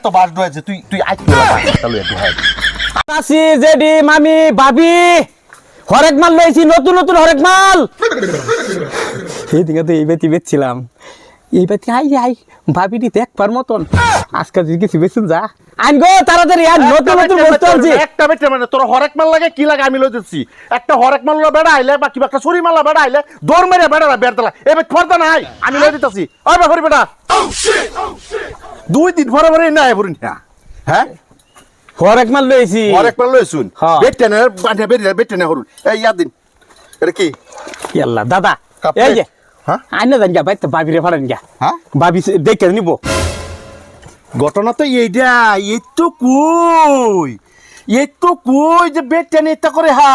এত বাস ডয়েছে তুই তুই আইতো আসি জেডি মামি ভাবি। হরেক মাল লইছি নতুন নতুন হরেক মাল। এইদিকে তো এই বেতি বেচছিলাম। এই বেতি আই আই ভাবিটি দেখবার মতন। আজকে যদি কিছু বেচুন যা। আইন গো তাড়াতাড়ি আইন নতুন নতুন বস্তু আনছি। একটা বেটে মানে তোর হরেক মাল লাগে কি লাগে আমি লই দিচ্ছি একটা হরেক মাল বেড়া আইলে বা কিবা একটা চুরি মাল্লা বেড়া আইলে দৌড় মেরে বেড়া বেড় দিলা এবার ফর্দা নাই আমি লই দিতেছি। ওই বাপরি বেটা। দুই দিন ভরে ভরে না হ্যাঁ? হরেক মাল লইছি। হরেক মাল লই শুন হ্যাঁ। বেটে না বাঁধা বেটে না হরুন এই ইয়াদ দিন। এটা কি? ইয়াল্লা দাদা এই যে। হ্যাঁ? আইনা যান গা বাইতে ভাবিরে ফাড়েন গা হ্যাঁ? ভাবি দেখে নিব। ঘটনা তো এইটা এই তো কই? এই তো কই যে করে হা?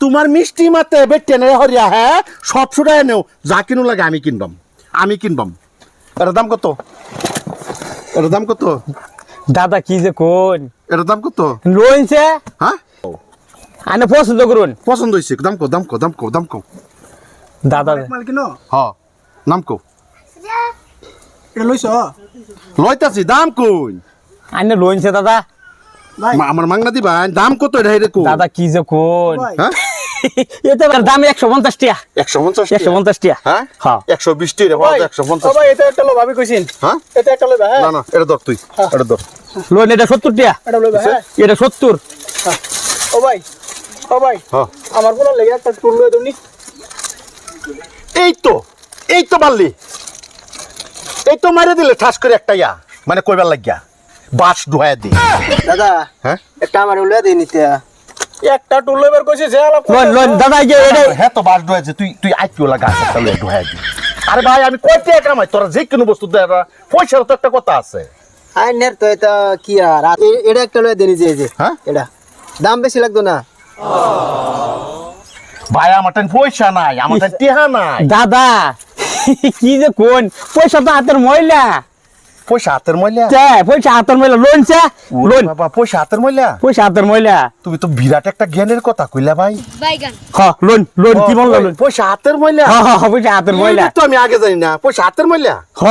তোমার মিষ্টি মাতে বেড টেনে হরিয়া হ্যাঁ? সব ছুটাই নেও। যা কিনু লাগে আমি কিনবাম। আমি কিনবাম। এটার দাম কত? এটার দাম কত? দাদা কি যে কোন? এটার দাম কত? লইছে? হ্যাঁ? আনে পছন্দ করুন। পছন্দ হয়েছে দাম কো দাম কো দাম কো দাম কো দাদা। মাল কিনো? হ নাম কো এটা লইছ? লইতাছি দাম কই আনে লইছে দাদা। ভাই। আমার মাংনা দিবা দাম কত এটা কো দাদা কি যে কোন? হ্যাঁ? এটা দাম একশো পঞ্চাশ টিয়া। একশো পঞ্চাশ একশো পঞ্চাশ টিয়া। হ্যাঁ? হ্যাঁ একশো বিশ টি রে ভাই একশো পঞ্চাশ এটা একটা লো ভাবি কইছিন। হ্যাঁ? এটা একটা হ্যাঁ? না না এটা ধর তুই এটা ধর। লোন এটা সত্তর টিয়া। এটা লইবা হ্যাঁ। এটা সত্তর। হ্যাঁ। ও ভাই ও ভাই হ্যাঁ আমার কোন লেগে একটা টুল তুমি এই তো এই তো মারলি। এই তো মারে দিলে ঠাস করে একটা ইয়া মানে কইবার লাগিয়া। বাস ডুহায় দি। দাদা হ্যাঁ? একটা আমার লইয়া দেই নিতে একটা টুল লইবার কইছে যে আলাপ দাদা যে এটা হ্যাঁ তো বাস ডুহাইছে তুই তুই আইপিও লাগা লয়ে ডুহায় দি আরে ভাই আমি কয় টাকা কামাই? তোরা যে কোনো বস্তু দেয় পয়সার তো একটা কথা আছে। আই নের তো এটা কি আর? এটা একটা লইয়া দেনি যে যে। হ্যাঁ? এটা। দাম বেশি লাগতো না? ভাই আমার পয়সা নাই আমার টাইম টিহা নাই। দাদা কি যে কোন? পয়সা তো হাতের ময়লা। পয়সা হাতের ময়লা পয়সা হাতের ময়লা লোন চে লোন বাবা পয়সা হাতের ময়লা পয়সা হাতের ময়লা তুমি তো বিরাট একটা জ্ঞানের কথা কইলা ভাই বাইগান লোন লোন কি বলল লোন পয়সা হাতের ময়লা হ হ হ, পয়সা হাতের ময়লা তো আমি আগে জানি না পয়সা হাতের ময়লা হ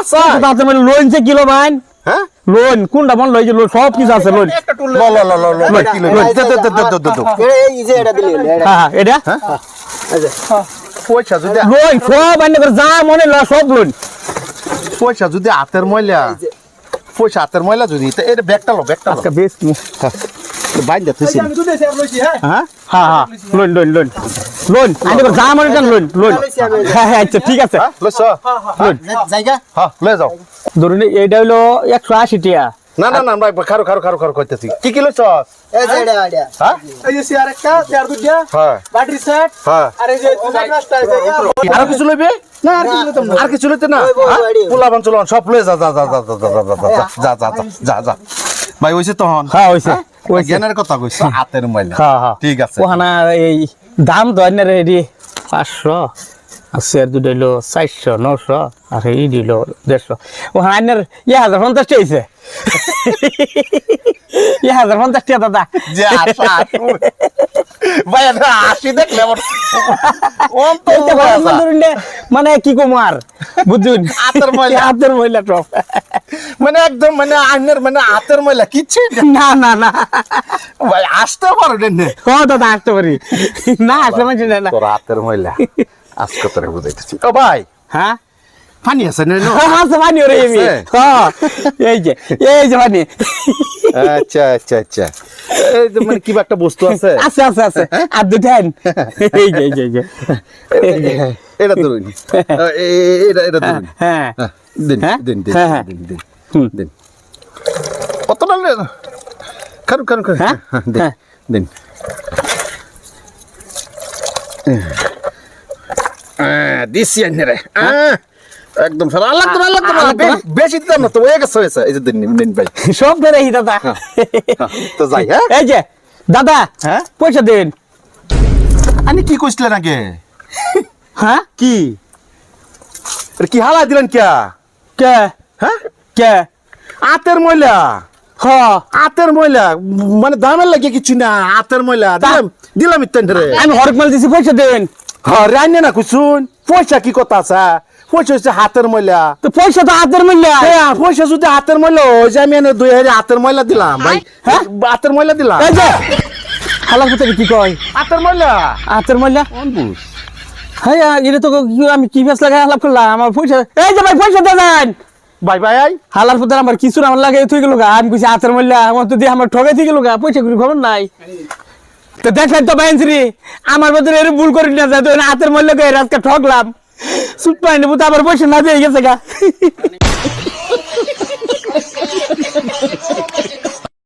আচ্ছা। হাতের ময়লা লোন চে কিলো মান হ্যাঁ লোন কোনটা বল লই লোন সব কিছু আছে লোন ল ল ল ল ল কি দে দে দে দে দে দে এই যে এটা দিলে হ্যাঁ হ্যাঁ, এটা এই যে পয়সা যদি লোন সব আনে করে যা মনে ল সব লোন পয়সা যদি হাতের ময়লা পয়সা হাতের ময়লা যদি তা এটা ব্যাগটা লো ব্যাগটা আজকে বেশ বাইন দে তুই আমি লইছি হ্যাঁ? হ্যাঁ? হ্যাঁ হ্যাঁ। লোন লোন লোন লোন আনে যা মনে জান লোন লোন হ্যাঁ হ্যাঁ আচ্ছা ঠিক আছে। হ্যাঁ লইছ লোন জায়গা? হ্যাঁ লয়ে যাও। ধরুন এইটা হলো একশো আশি টিয়া। না না না আমরা খারো খারো খারো খারো কইতেছি কি কি লইছ এই যে এটা এটা হ্যাঁ এই যে চেয়ার একটা চেয়ার দুইটা হ্যাঁ ব্যাটারি সেট হ্যাঁ আর এই যে কিছু লইবে না আর কিছু লইতাম আর কিছু লইতে না ওই, ওই, ওই, ওই। পোলা বাঞ্চল সব লয়ে যা যা যা যা যা যা যা যা যা যা যা যা ভাই হইছে তখন হ্যাঁ হইছে হইছে জ্ঞানের কথা কইছ হাতের ময়লা হ্যাঁ হ্যাঁ ঠিক আছে ওখানে এই দাম তো অন্য রেডি পাঁচশো আর শেয়ার দুটো হইল চারশো নশো আর এই দিল দেড়শো। ওখানে অন্যের ইয়ে হাজার পঞ্চাশটি হয়েছে ইয়ে হাজার দাদা। অন্ত এইটা ভালো মনে মানে কি কুমার বুঝুন? হাতের ময়লা। হাতের ময়লা টপ মানে একদম মানে আইনের মানে হাতের ময়লা কিচ্ছুই না। না না ভাই আসতে পারো ও দাদা আসতে পারি। না আসতে পারছি না না। তোর হাতের ময়লা। আজকে তোরে বুঝাইতেছি। ও ভাই। হ্যাঁ? পানি আছে না? নো? আছে পানি ওরে এমি হ্যাঁ এই যে এই যে পানি। আচ্ছা আচ্ছা আচ্ছা। এই যে মানে কিবা একটা বস্তু আছে? আছে আছে আছে। আর দুটান এই এই যে এই যে। এটা ধরুন। এটা এটা ধরুন। হ্যাঁ। দিন হ্যাঁ? দিন দিন হ্যাঁ, হ্যাঁ। দিন দিন। দিন কতটা কারু কারু কারু হ্যাঁ? দিন। হ্যাঁ। দিন। দিছি আইনে একদম সারা আল্লাহ তো আল্লাহ তো বেশি দিতাম না তো হয়ে গেছে হয়েছে। এই যে দিন নিন, নিন ভাই। সব বেড়ে দাদা। হ্যাঁ, তো যাই হ্যাঁ। এই যে দাদা হ্যাঁ? পয়সা দিন। আমি কি কইছিলেন আগে? হ্যাঁ? কি? কি হালা দিলেন কিয়া? কে? হ্যাঁ? কে? আতের ময়লা। হ। আতের ময়লা। মানে দামের লাগে কিছু না আতের ময়লা। দিলাম দিলাম ইত্যান রে আমি হরক মাল দিছি পয়সা দিন। হ্যাঁ রান্না না কুছুন পয়সা কি কথা আছে? পয়সা হচ্ছে হাতের ময়লা। তো পয়সা তো হাতের মূল্য হ্যাঁ পয়সা যদি হাতের ময়লা ওই যে আমি দুই হাজার হাতের ময়লা দিলাম ভাই। হ্যাঁ? হাতের ময়লা দিলাম। এই যে হালার পুতে কি কয়? হাতের ময়লা? হাতের মূল্য কোন হ্যাঁ এটা তো আমি কি ফেস লাগাই হালাপ করলাম আমার পয়সা এই যে ভাই পয়সা দিয়ে দেন ভাই বাই আই হালার পুতে আমার কিছু আমার লাগে তুই গেল গা আমি কইছি হাতের মূল্য আমার তো দিয়ে আমার ঠগে তুই গেল গা পয়সা কোনো খবর নাই। তো দেখলেন তো বাইনশ্রী আমার ভিতরে এর ভুল করি না যাতে হাতের মূল্য আজকে ঠকলাম সুট পাইনি তো আবার বসে না, দিয়ে গেছে গা।